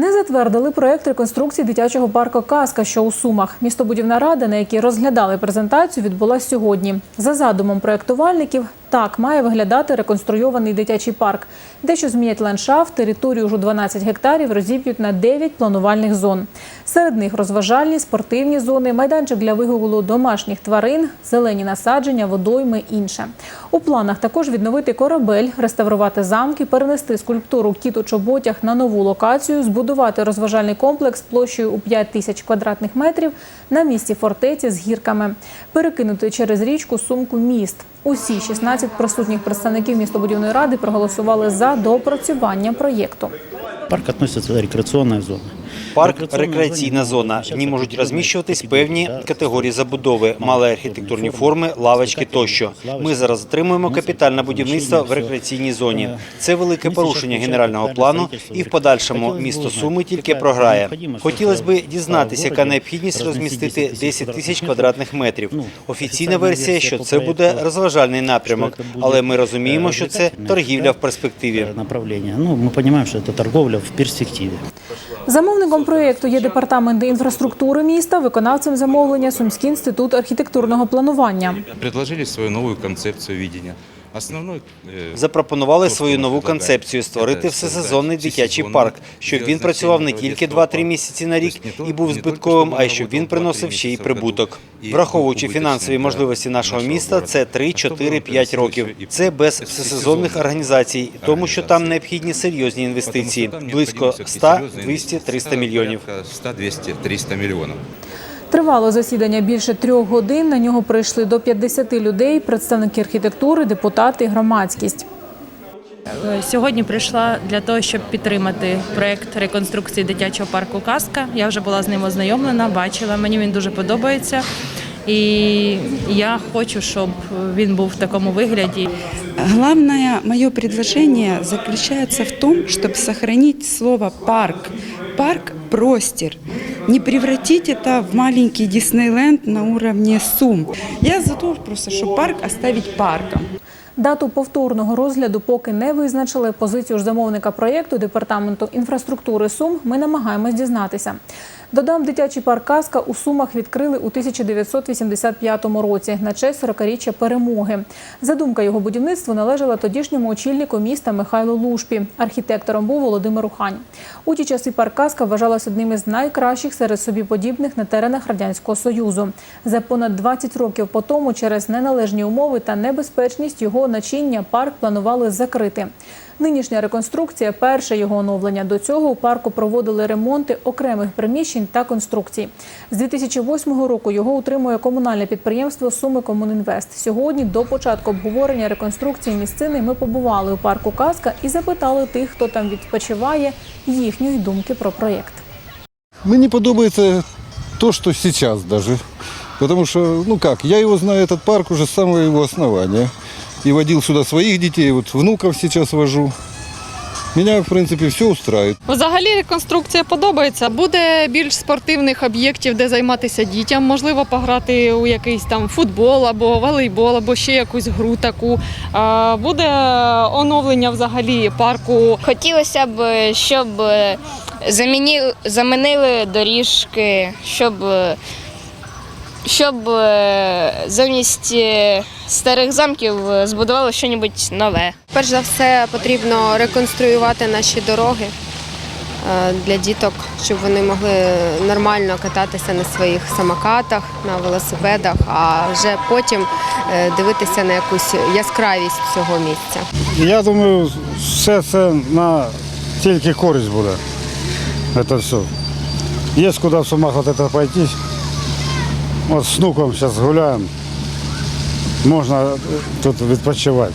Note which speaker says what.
Speaker 1: Не затвердили проект реконструкції дитячого парку Казка, що у Сумах. Містобудівна рада, на якій розглядали презентацію, відбулася сьогодні. За задумом проектувальників, так має виглядати реконструйований дитячий парк. Дещо змінять ландшафт, територію ж у 12 гектарів розіб'ють на 9 планувальних зон. Серед них розважальні, спортивні зони, майданчик для вигулу домашніх тварин, зелені насадження, водойми, інше. У планах також відновити корабель, реставрувати замки, перенести скульптуру кіт у чоботях на нову локацію, збудувати розважальний комплекс площею у 5 тисяч квадратних метрів на місці фортеці з гірками, перекинути через річку сумку міст. Усі 16 присутніх представників містобудівної ради проголосували за доопрацювання проєкту.
Speaker 2: Парк відноситься до рекреаційної зоне.
Speaker 3: Парк рекреаційна зона. В ній можуть розміщуватись певні категорії забудови, мали архітектурні форми, лавочки тощо. Ми зараз отримуємо капітальне будівництво в рекреаційній зоні. Це велике порушення генерального плану, і в подальшому місто Суми тільки програє. Хотілося б дізнатися, яка необхідність розмістити 10 тисяч квадратних метрів. Офіційна версія, що це буде розважальний напрямок, але ми розуміємо, що це торгівля в перспективі.
Speaker 2: Направление. Ну, мы понимаем, что это торговля в перспективе.
Speaker 1: Замовником проєкту є департамент інфраструктури міста, виконавцем замовлення Сумський інститут архітектурного планування.
Speaker 4: предложили свою нову концепцію видения. Основной э,
Speaker 3: Запропонували свою нову концепцію створити всесезонний дитячий парк, щоб він працював не тільки 2-3 місяці на рік і був збитковим, а й щоб він приносив ще й прибуток. Враховуючи фінансові можливості нашого міста, це 3-4-5 років. Це без всесезонних організацій, тому що там необхідні серйозні інвестиції близько 100, 200, 300 мільйонів.
Speaker 4: 100, 200, 300 миллионов.
Speaker 1: Тривало засідання більше трьох годин. На нього прийшли до 50 людей, представники архітектури, депутати, громадськість.
Speaker 5: Сьогодні прийшла для того, щоб підтримати проект реконструкції дитячого парку Казка. Я вже була з ним ознайомлена, бачила. Мені він дуже подобається. І я хочу, щоб він був в такому вигляді.
Speaker 6: Главное мое предложение заключается в том, чтобы сохранить слово «парк». Парк – простер. Не превратить это в маленький Диснейленд на уровне Сум. Я за то просто, что парк оставить парком.
Speaker 1: Дату повторного розгляду поки не визначили. Позицію ж замовника проєкту департаменту інфраструктури Сум ми намагаємось дізнатися. Додам, дитячий парк Казка у Сумах відкрили у 1985 році на честь 40-річчя перемоги. Задумка його будівництва належала тодішньому очільнику міста Михайлу Лушпі. Архітектором був Володимир Ухань. У ті часи парк Казка вважалась одним із найкращих серед собі подібних на теренах радянського союзу. За понад 20 років по тому, через неналежні умови та небезпечність його начиння парк планували закрити. Нинішня реконструкція перше його оновлення. До цього у парку проводили ремонти окремих приміщень та конструкцій. З 2008 року його утримує комунальне підприємство Суми Комунінвест. Сьогодні до початку обговорення реконструкції місцини ми побували у парку Казка і запитали тих, хто там відпочиває, їхньої думки про проєкт.
Speaker 7: Мне подобается то, что сейчас даже. Потому что, ну как, я его знаю, этот парк уже с самого его основания. И водил сюда своих детей, вот внуков сейчас вожу. Меня, в принципе, все устраивает.
Speaker 8: Взагалі реконструкція подобається. Буде більш спортивних об'єктів, де займатися дітям. Можливо, пограти у якийсь там футбол або волейбол, або ще якусь гру таку. Буде оновлення взагалі парку.
Speaker 9: Хотілося б, щоб замінили доріжки, щоб, щоб замість е, старих замків збудували щось нове.
Speaker 10: Перш за все потрібно реконструювати наші дороги е, для діток, щоб вони могли нормально кататися на своїх самокатах, на велосипедах, а вже потім е, дивитися на якусь яскравість цього місця.
Speaker 11: Я думаю, все це на тільки користь буде. Це все. Є куди в Сумах от це пойти. От з внуком зараз гуляємо. Можна тут відпочивати.